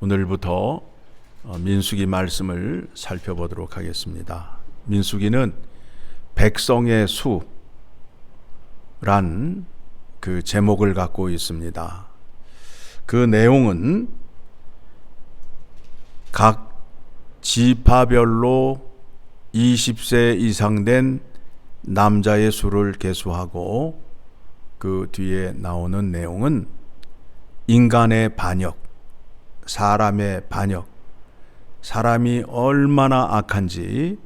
오늘부터 어, 민수기 말씀을 살펴보도록 하겠습니다. 민수기는 백성의 수란 그 제목을 갖고 있습니다. 그 내용은 각 지파별로 20세 이상 된 남자의 수를 계수하고 그 뒤에 나오는 내용은 인간의 반역, 사람의 반역, 사람이 얼마나 악한지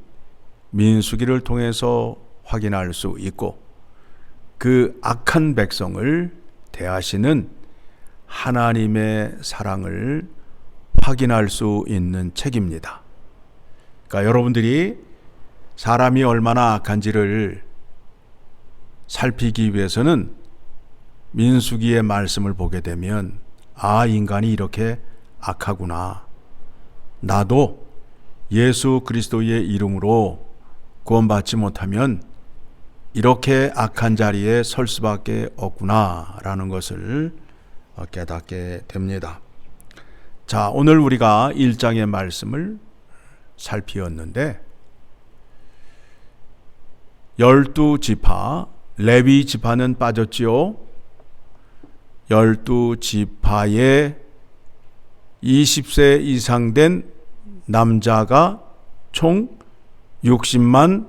민수기를 통해서 확인할 수 있고 그 악한 백성을 대하시는 하나님의 사랑을 확인할 수 있는 책입니다. 그러니까 여러분들이 사람이 얼마나 악한지를 살피기 위해서는 민수기의 말씀을 보게 되면 아 인간이 이렇게 악하구나. 나도 예수 그리스도의 이름으로 구원받지 못하면 이렇게 악한 자리에 설 수밖에 없구나 라는 것을 깨닫게 됩니다. 자, 오늘 우리가 1장의 말씀을 살피었는데 열두 지파 레위 지파는 빠졌지요. 열두 지파에 20세 이상 된 남자가 총 60만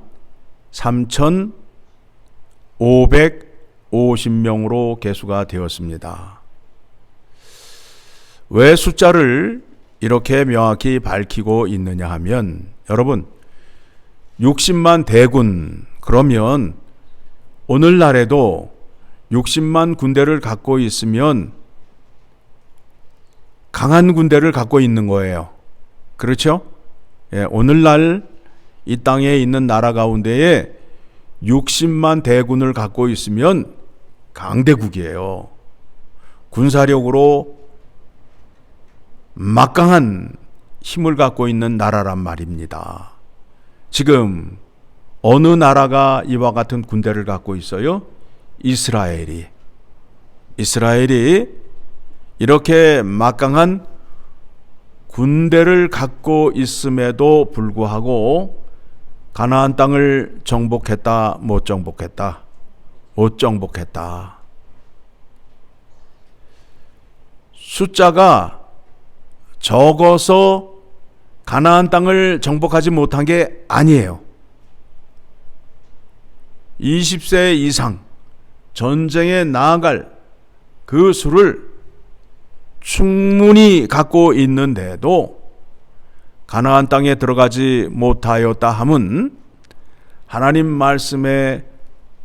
3,550명으로 개수가 되었습니다. 왜 숫자를 이렇게 명확히 밝히고 있느냐 하면 여러분 60만 대군 그러면 오늘날에도 60만 군대를 갖고 있으면 강한 군대를 갖고 있는 거예요. 그렇죠? 예, 오늘날 이 땅에 있는 나라 가운데에 60만 대군을 갖고 있으면 강대국이에요. 군사력으로 막강한 힘을 갖고 있는 나라란 말입니다. 지금 어느 나라가 이와 같은 군대를 갖고 있어요? 이스라엘이. 이스라엘이 이렇게 막강한 군대를 갖고 있음에도 불구하고 가나안 땅을 정복했다, 못 정복했다, 못 정복했다. 숫자가 적어서 가나안 땅을 정복하지 못한 게 아니에요. 20세 이상 전쟁에 나아갈 그 수를 충분히 갖고 있는데도 가나안 땅에 들어가지 못하였다 함은 하나님 말씀에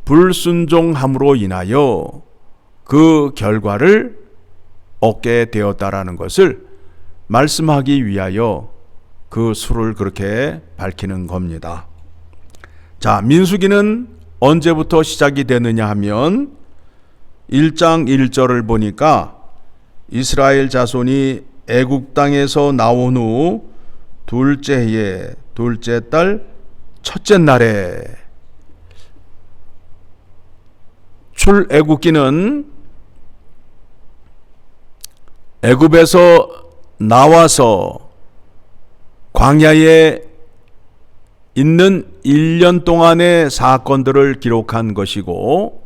불순종함으로 인하여 그 결과를 얻게 되었다라는 것을 말씀하기 위하여 그 수를 그렇게 밝히는 겁니다. 자, 민수기는 언제부터 시작이 되느냐 하면 1장 1절을 보니까 이스라엘 자손이 애국 땅에서 나온 후 둘째 해 둘째 달 첫째 날에 출애국기는 애굽에서 나와서 광야에 있는 1년 동안의 사건들을 기록한 것이고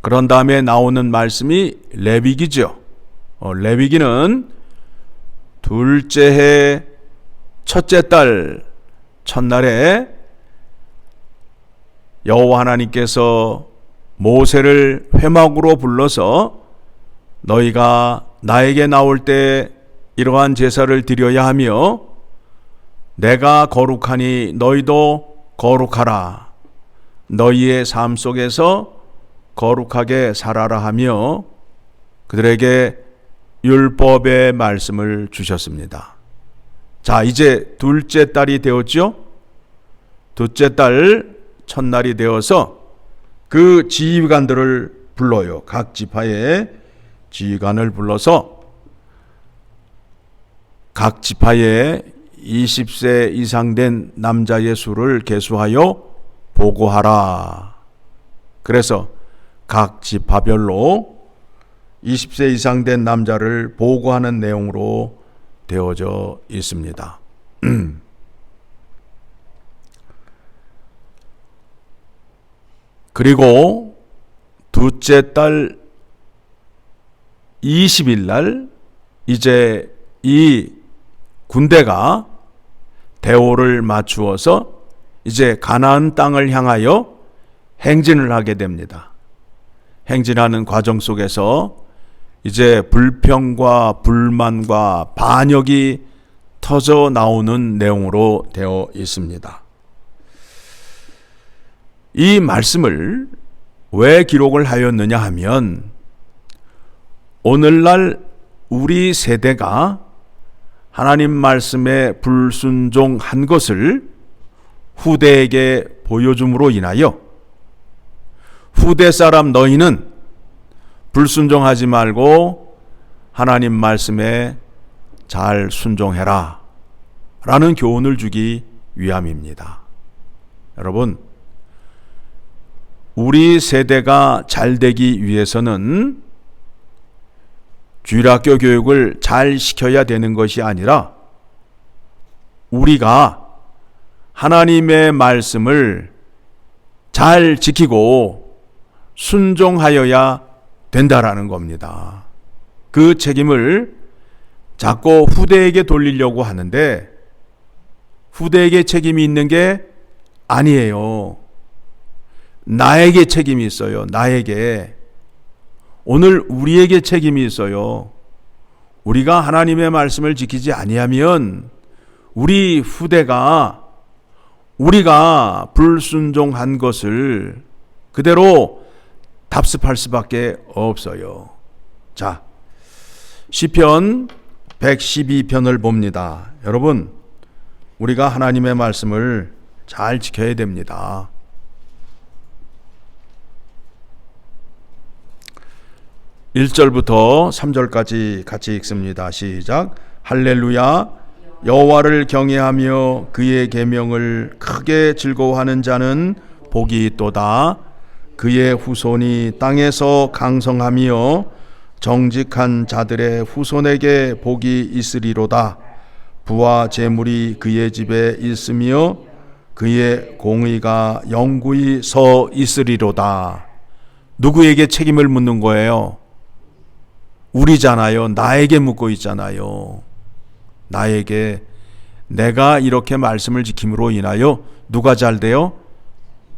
그런 다음에 나오는 말씀이 레위기죠. 어, 레위기는 둘째 해 첫째 달 첫날에 여호와 하나님께서 모세를 회막으로 불러서 너희가 나에게 나올 때 이러한 제사를 드려야 하며 내가 거룩하니 너희도 거룩하라. 너희의 삶 속에서 거룩하게 살아라 하며 그들에게 율법의 말씀을 주셨습니다. 자, 이제 둘째 딸이 되었죠? 둘째 딸 첫날이 되어서 그 지휘관들을 불러요. 각 지파의 지휘관을 불러서 각 지파의 20세 이상 된 남자의 수를 계수하여 보고하라. 그래서 각 지파별로 20세 이상 된 남자를 보고하는 내용으로 되어져 있습니다. 그리고 둘째 달 20일 날 이제 이 군대가 대오를 맞추어서 이제 가나안 땅을 향하여 행진을 하게 됩니다. 행진하는 과정 속에서 이제 불평과 불만과 반역이 터져 나오는 내용으로 되어 있습니다. 이 말씀을 왜 기록을 하였느냐 하면 오늘날 우리 세대가 하나님 말씀에 불순종한 것을 후대에게 보여줌으로 인하여 후대 사람 너희는 불순종하지 말고 하나님 말씀에 잘 순종해라 라는 교훈을 주기 위함입니다. 여러분, 우리 세대가 잘 되기 위해서는 주일학교 교육을 잘 시켜야 되는 것이 아니라 우리가 하나님의 말씀을 잘 지키고 순종하여야 된다라는 겁니다. 그 책임을 자꾸 후대에게 돌리려고 하는데 후대에게 책임이 있는 게 아니에요. 나에게 책임이 있어요. 나에게. 오늘 우리에게 책임이 있어요. 우리가 하나님의 말씀을 지키지 아니하면 우리 후대가 우리가 불순종한 것을 그대로 답습할 수밖에 없어요. 자, 시편 112편을 봅니다. 여러분, 우리가 하나님의 말씀을 잘 지켜야 됩니다. 1절부터 3절까지 같이 읽습니다. 시작. 할렐루야 여호와를 경외하며 그의 계명을 크게 즐거워하는 자는 복이 있도다. 그의 후손이 땅에서 강성하며 정직한 자들의 후손에게 복이 있으리로다. 부와 재물이 그의 집에 있으며 그의 공의가 영구히 서 있으리로다. 누구에게 책임을 묻는 거예요? 우리잖아요. 나에게 묻고 있잖아요. 나에게 내가 이렇게 말씀을 지킴으로 인하여 누가 잘 돼요?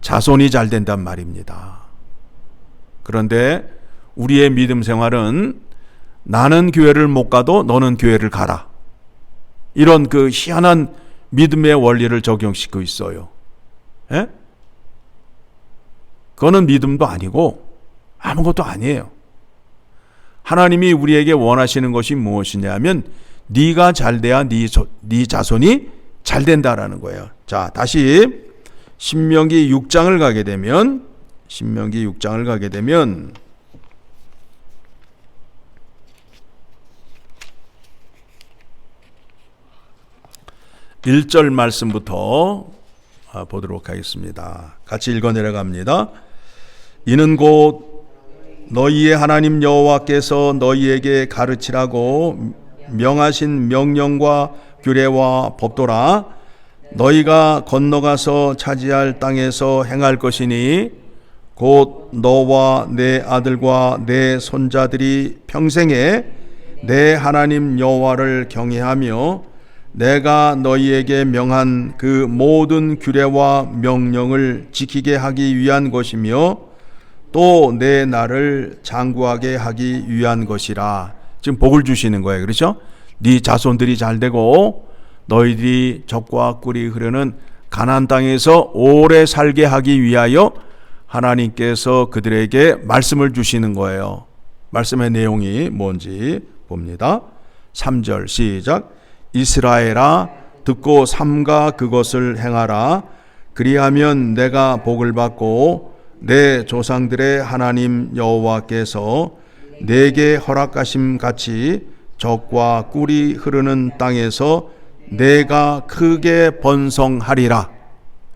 자손이 잘 된단 말입니다. 그런데 우리의 믿음 생활은 나는 교회를 못 가도 너는 교회를 가라. 이런 그 희한한 믿음의 원리를 적용시키고 있어요. 예? 그거는 믿음도 아니고 아무것도 아니에요. 하나님이 우리에게 원하시는 것이 무엇이냐면 네가 잘 돼야 네, 네 자손이 잘 된다라는 거예요. 자, 다시 신명기 6장을 가게 되면 신명기 6장을 가게 되면 1절 말씀부터 아, 보도록 하겠습니다. 같이 읽어 내려갑니다. 이는 곧 너희의 하나님 여호와께서 너희에게 가르치라고 명하신 명령과 규례와 법도라 너희가 건너가서 차지할 땅에서 행할 것이니 곧 너와 내 아들과 내 손자들이 평생에 내 하나님 여호와를 경외하며 내가 너희에게 명한 그 모든 규례와 명령을 지키게 하기 위한 것이며 또 내 나를 장구하게 하기 위한 것이라. 지금 복을 주시는 거예요. 그렇죠? 네 자손들이 잘 되고 너희들이 적과 꿀이 흐르는 가나안 땅에서 오래 살게 하기 위하여 하나님께서 그들에게 말씀을 주시는 거예요. 말씀의 내용이 뭔지 봅니다. 3절 시작. 이스라엘아 듣고 삼가 그것을 행하라 그리하면 내가 복을 받고 내 조상들의 하나님 여호와께서 내게 허락하심 같이 적과 꿀이 흐르는 땅에서 내가 크게 번성하리라.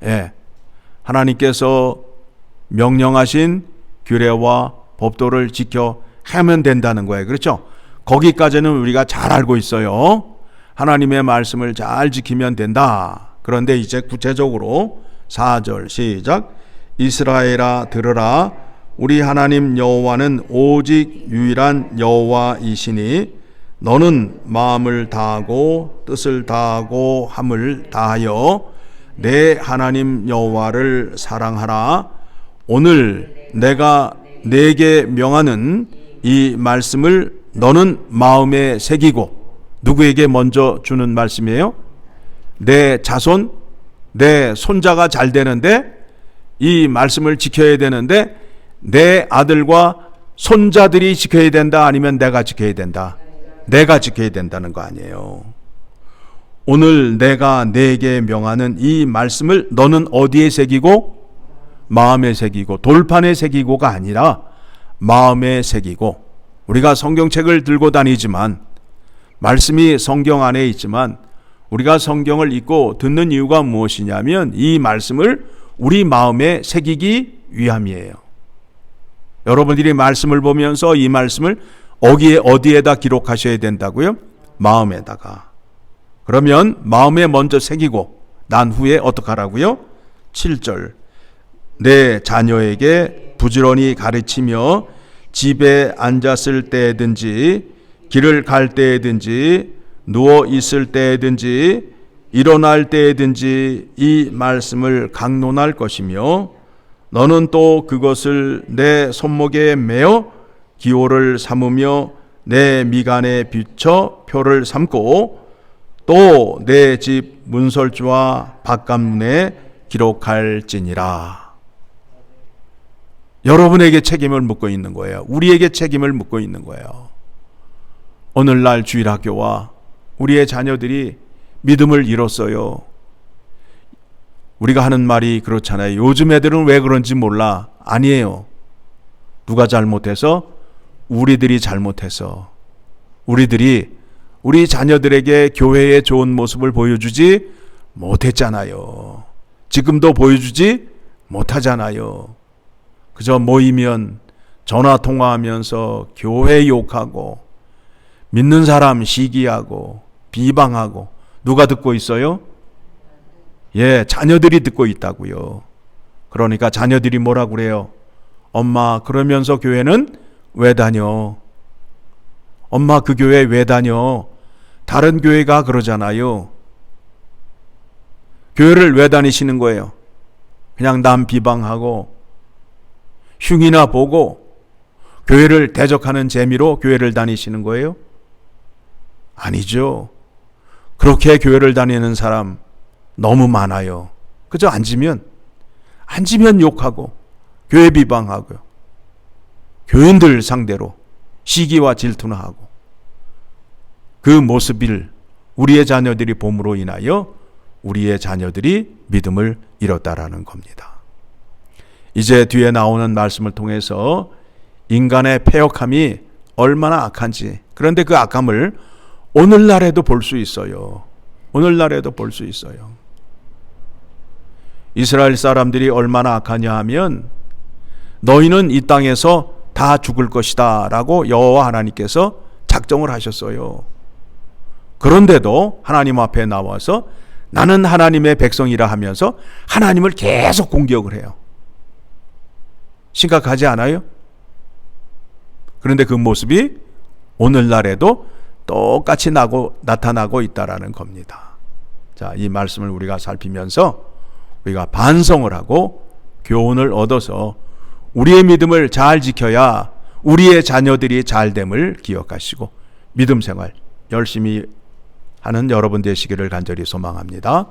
예. 하나님께서 명령하신 규례와 법도를 지켜 하면 된다는 거예요. 그렇죠? 거기까지는 우리가 잘 알고 있어요. 하나님의 말씀을 잘 지키면 된다. 그런데 이제 구체적으로 4절 시작 이스라엘아 들으라 우리 하나님 여호와는 오직 유일한 여호와이시니 너는 마음을 다하고 뜻을 다하고 함을 다하여 내 하나님 여호와를 사랑하라 오늘 내가 내게 명하는 이 말씀을 너는 마음에 새기고 누구에게 먼저 주는 말씀이에요? 내 자손, 내 손자가 잘 되는데 이 말씀을 지켜야 되는데 내 아들과 손자들이 지켜야 된다 아니면 내가 지켜야 된다. 내가 지켜야 된다는 거 아니에요. 오늘 내가 내게 명하는 이 말씀을 너는 어디에 새기고 마음에 새기고 돌판에 새기고가 아니라 마음에 새기고 우리가 성경책을 들고 다니지만 말씀이 성경 안에 있지만 우리가 성경을 읽고 듣는 이유가 무엇이냐면 이 말씀을 우리 마음에 새기기 위함이에요. 여러분들이 말씀을 보면서 이 말씀을 어디에 어디에다 기록하셔야 된다고요? 마음에다가. 그러면 마음에 먼저 새기고 난 후에 어떻게 하라고요? 7절. 내 자녀에게 부지런히 가르치며 집에 앉았을 때든지 길을 갈 때든지 누워 있을 때든지 일어날 때든지 이 말씀을 강론할 것이며 너는 또 그것을 내 손목에 매어 기호를 삼으며 내 미간에 비춰 표를 삼고 또 내 집 문설주와 바깥문에 기록할지니라. 여러분에게 책임을 묻고 있는 거예요. 우리에게 책임을 묻고 있는 거예요. 오늘날 주일학교와 우리의 자녀들이 믿음을 잃었어요. 우리가 하는 말이 그렇잖아요. 요즘 애들은 왜 그런지 몰라. 아니에요. 누가 잘못해서? 우리들이 잘못해서. 우리들이 우리 자녀들에게 교회의 좋은 모습을 보여주지 못했잖아요. 지금도 보여주지 못하잖아요. 그저 모이면 전화 통화하면서 교회 욕하고 믿는 사람 시기하고 비방하고 누가 듣고 있어요? 예, 자녀들이 듣고 있다고요. 그러니까 자녀들이 뭐라 그래요? 엄마, 그러면서 교회는 왜 다녀? 엄마, 그 교회 왜 다녀? 다른 교회가 그러잖아요. 교회를 왜 다니시는 거예요? 그냥 남 비방하고 흉이나 보고 교회를 대적하는 재미로 교회를 다니시는 거예요? 아니죠. 그렇게 교회를 다니는 사람 너무 많아요. 그저 앉으면 앉으면 욕하고 교회 비방하고요. 교인들 상대로 시기와 질투나 하고 그 모습을 우리의 자녀들이 봄으로 인하여 우리의 자녀들이 믿음을 잃었다라는 겁니다. 이제 뒤에 나오는 말씀을 통해서 인간의 폐역함이 얼마나 악한지 그런데 그 악함을 오늘날에도 볼 수 있어요. 오늘날에도 볼 수 있어요. 이스라엘 사람들이 얼마나 악하냐 하면 너희는 이 땅에서 다 죽을 것이다 라고 여호와 하나님께서 작정을 하셨어요. 그런데도 하나님 앞에 나와서 나는 하나님의 백성이라 하면서 하나님을 계속 공격을 해요. 심각하지 않아요? 그런데 그 모습이 오늘날에도 똑같이 나고 나타나고 있다라는 겁니다. 자, 이 말씀을 우리가 살피면서 우리가 반성을 하고 교훈을 얻어서 우리의 믿음을 잘 지켜야 우리의 자녀들이 잘됨을 기억하시고 믿음 생활 열심히 하는 여러분 되시기를 간절히 소망합니다.